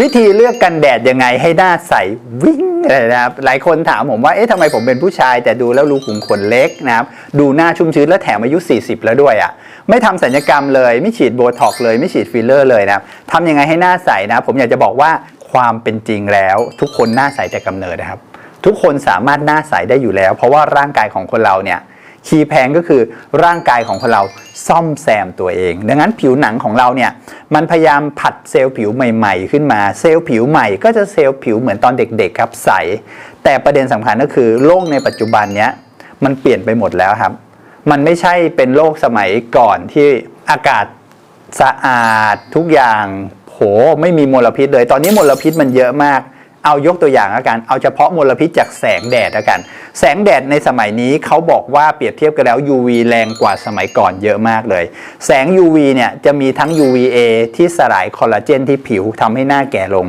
วิธีเลือกกันแดดยังไงให้หน้าใสวิ่งเลยนะครับหลายคนถามผมว่าเอ๊ะทำไมผมเป็นผู้ชายแต่ดูแล้วรูขุมขนเล็กนะครับดูหน้าชุ่มชื้นและแถมอายุ 40 แล้วด้วยอะ่ะไม่ทำสัญญกรรมเลยไม่ฉีดโบท็อกเลยไม่ฉีดฟิลเลอร์เลยนะครับทำยังไงให้หน้าใสนะผมอยากจะบอกว่าความเป็นจริงแล้ว ทุกคนหน้าใสแต่กำเนิดนะครับ ทุกคนสามารถหน้าใสได้อยู่แล้ว เพราะว่าร่างกายของคนเราเนี่ย คีย์แพงก็คือร่างกายของคนเราซ่อมแซมตัวเอง ดังนั้นผิวหนังของเราเนี่ยมันพยายามผัดเซลล์ผิวใหม่ ๆ ขึ้นมาเซลล์ผิวใหม่ก็จะเซลล์ผิวเหมือนตอนเด็กๆครับใส แต่ประเด็นสำคัญก็คือโลกในปัจจุบันเนี้ยมันเปลี่ยนไปหมดแล้วครับ มันไม่ใช่เป็นโลกสมัยก่อนที่อากาศสะอาดทุกอย่างโหไม่มีมลพิษเลย ตอนนี้มลพิษมันเยอะมาก เอายกตัวอย่างแล้วกันเอาเฉพาะมลพิษจากแสงแดดแล้วกัน แสงแดดในสมัยนี้เขาบอกว่าเปรียบเทียบกันแล้ว UV แรงกว่าสมัยก่อนเยอะมากเลย แสง UV เนี่ยจะมีทั้ง UVA ที่สลายคอลลาเจนที่ผิวทำให้หน้าแก่ลง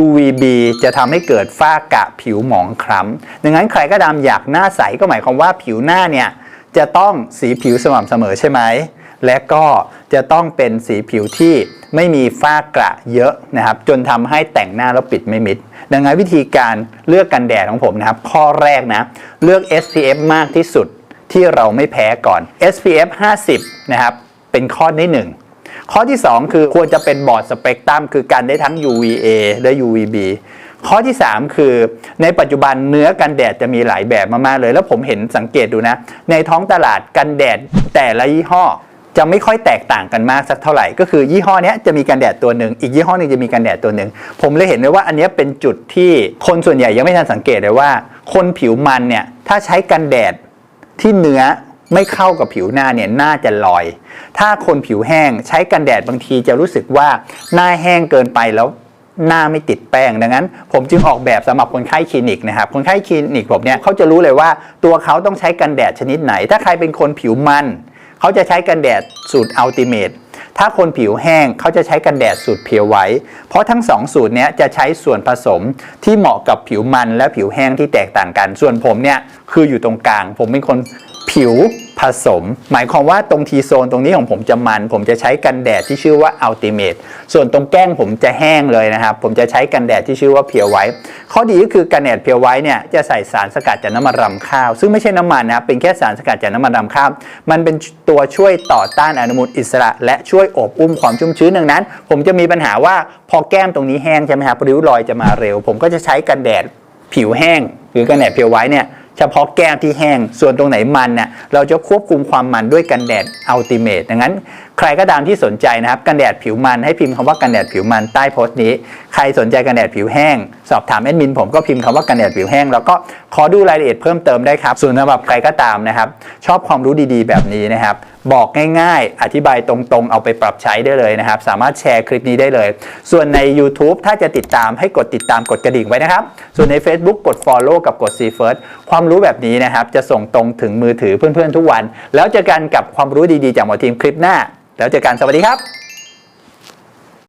UVB จะทำให้เกิดฝ้ากระผิวหมองคล้ำดังนั้นใครก็ตามอยากหน้าใสก็หมายความว่าผิวหน้าเนี่ยจะต้องสีผิวสม่ำเสมอใช่ไหมและก็จะต้องเป็นสีผิวที่ ไม่มีฝ้ากระเยอะนะครับ จนทำให้แต่งหน้าแล้วปิดไม่มิด ดังนั้นวิธีการเลือกกันแดดของผมนะครับ ข้อแรกนะ เลือก SPF มากที่สุดที่เราไม่แพ้ก่อน SPF 50 นะครับ เป็นข้อที่หนึ่งข้อที่ 2 คือควรจะเป็นบอร์ดสเปกตรัมคือกันได้ทั้ง UVA และ UVB ข้อที่ 3 คือในปัจจุบันเนื้อกันแดดจะมีหลายแบบมาก ๆ เลย แล้วผมเห็นสังเกตดูนะ ในท้องตลาดกันแดดแต่ละยี่ห้อ จะไม่ค่อยแตกต่างกันมากสักเท่าไหร่ก็คือยี่ห้อเนี้ยจะมีกันแดดตัวหนึ่งอีกยี่ห้อหนึงจะมีกันแดดตัวหนึ่งผมเลยเห็นเลยว่าอันนี้เป็นจุดที่คนส่วนใหญ่ยังไม่ทันสังเกตเลยว่า คนผิวมันเนี่ยถ้าใช้กันแดดที่เนื้อไม่เข้ากับผิวหน้าเนี่ยหน้าจะลอย ถ้าคนผิวแห้งใช้กันแดดบางทีจะรู้สึกว่าหน้าแห้งเกินไปแล้วหน้าไม่ติดแป้งดังนั้น ผมจึงออกแบบสำหรับคนไข้คลินิกนะครับคนไข้คลินิกผมเนี่ยเขาจะรู้เลยว่าตัวเขาต้องใช้กันแดดชนิดไหน ถ้าใครเป็นคนผิวมัน เขาจะใช้กันแดดสูตรอัลติเมทถ้าคนผิวแห้งเขาจะใช้กันแดดสูตรเพียวไว้ เพราะทั้งสองสูตรเนี้ยจะใช้ส่วนผสมที่เหมาะกับผิวมันและผิวแห้งที่แตกต่างกัน ส่วนผมเนี่ยคืออยู่ตรงกลาง ผมเป็นคนผิว ผสม หมายความว่าตรงทีโซนตรงนี้ของผมจะมัน ผมจะใช้กันแดดที่ชื่อว่าอัลติเมทส่วนตรงแก้งผมจะแห้งเลยนะครับ ผมจะใช้กันแดดที่ชื่อว่าเพียวไว้ข้อดีก็คือกันแดดเพียวไว้เนี่ยจะใส่สารสกัดจากน้ำมันรำข้าว ซึ่งไม่ใช่น้ำมันนะครับเป็นแค่สารสกัดจากน้ำมันรำข้าว มันเป็นตัวช่วยต่อต้านอนุมูลอิสระ และช่วยอบอุ้มความชุ่มชื้นดังนั้น ผมจะมีปัญหาว่าพอแก้มตรงนี้แห้งใช่ไหมครับริ้วรอยจะมาเร็ว ผมก็จะใช้กันแดดผิวแห้ง หรือกันแดดเพียวไว้เนี่ย เฉพาะแก้มที่แห้ง ส่วนตรงไหนมันเนี่ยเราจะควบคุมความมันด้วยกันแดดอัลติเมทดังนั้น ใครก็ตามที่สนใจนะครับกันแดดผิวมันให้พิมพ์คำว่ากันแดดผิวมันใต้โพสต์นี้ ใครสนใจกันแดดผิวแห้ง สอบถามแอดมินผมก็พิมพ์คำว่ากันแดดผิวแห้งแล้วก็ขอดูรายละเอียดเพิ่มเติมได้ครับส่วนสำหรับใครก็ตามนะครับ ชอบความรู้ดีๆ แบบนี้นะครับ บอกง่ายๆ อธิบายตรงๆ เอาไปปรับใช้ได้เลยนะครับ สามารถแชร์คลิปนี้ได้เลย ส่วนใน YouTube ถ้าจะติดตามให้กดติดตามกดกระดิ่งไว้นะครับ ส่วนใน Facebook กด Follow กับกด See First ความรู้แบบนี้นะครับจะส่งตรงถึงมือถือเพื่อนๆทุกวัน แล้วเจอกันกับความรู้ดีๆ จากหมอทีมคลิปหน้า แล้วเจอกันสวัสดีครับ